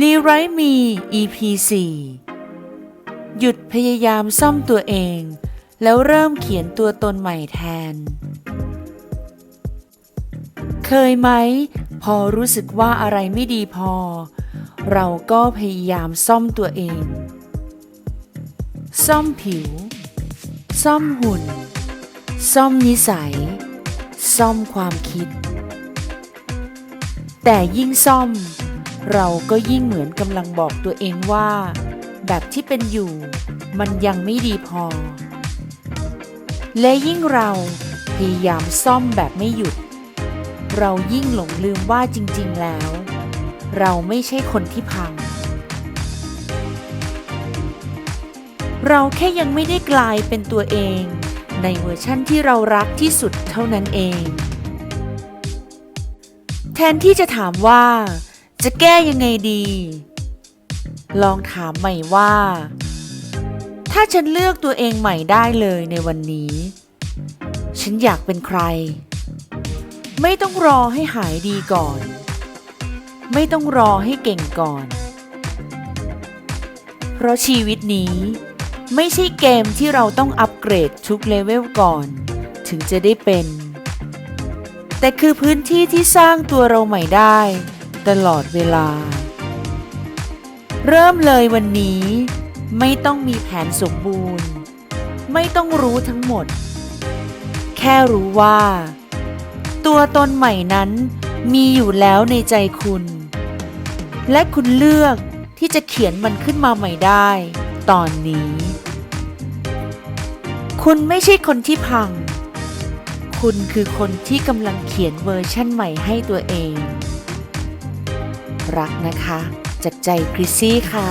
รีไรมี EP 4หยุดพยายามซ่อมตัวเอง แล้วเริ่มเขียนตัวตนใหม่แทน เคยไหม พอรู้สึกว่าอะไรไม่ดีพอ เราก็พยายามซ่อมตัวเอง ซ่อมผิว ซ่อมหุ่น ซ่อมนิสัย ซ่อมความคิด แต่ยิ่งซ่อม เราก็ยิ่งเหมือนกำลังบอกตัวเองว่า แบบที่เป็นอยู่ มันยังไม่ดีพอ และยิ่งเราพยายามซ่อมแบบไม่หยุด เรายิ่งหลงลืมว่าจริง ๆ แล้ว เราไม่ใช่คนที่พัง เราแค่ยังไม่ได้กลายเป็นตัวเอง ในเวอร์ชั่นที่เรารักที่สุดเท่านั้นเอง แทนที่จะถามว่า จะแก้ยังไงดี ลองถามใหม่ว่า ถ้าฉันเลือกตัวเองใหม่ได้เลยในวันนี้ ฉันอยากเป็นใคร ไม่ต้องรอให้หายดีก่อน ไม่ต้องรอให้เก่งก่อน เพราะชีวิตนี้ไม่ใช่เกมที่เราต้องอัปเกรดทุกเลเวลก่อน ถึงจะได้เป็น แต่คือพื้นที่ที่สร้างตัวเราใหม่ได้ ตลอดเวลา เริ่มเลยวันนี้ ไม่ต้องมีแผนสมบูรณ์ ไม่ต้องรู้ทั้งหมด แค่รู้ว่า ตัวตนใหม่นั้นมีอยู่แล้วในใจคุณ และคุณเลือกที่จะเขียนมันขึ้นมาใหม่ได้ ตอนนี้ คุณไม่ใช่คนที่พัง คุณคือคนที่กำลังเขียนเวอร์ชั่นใหม่ให้ตัวเอง รักนะคะ จากใจคริซี่ค่ะ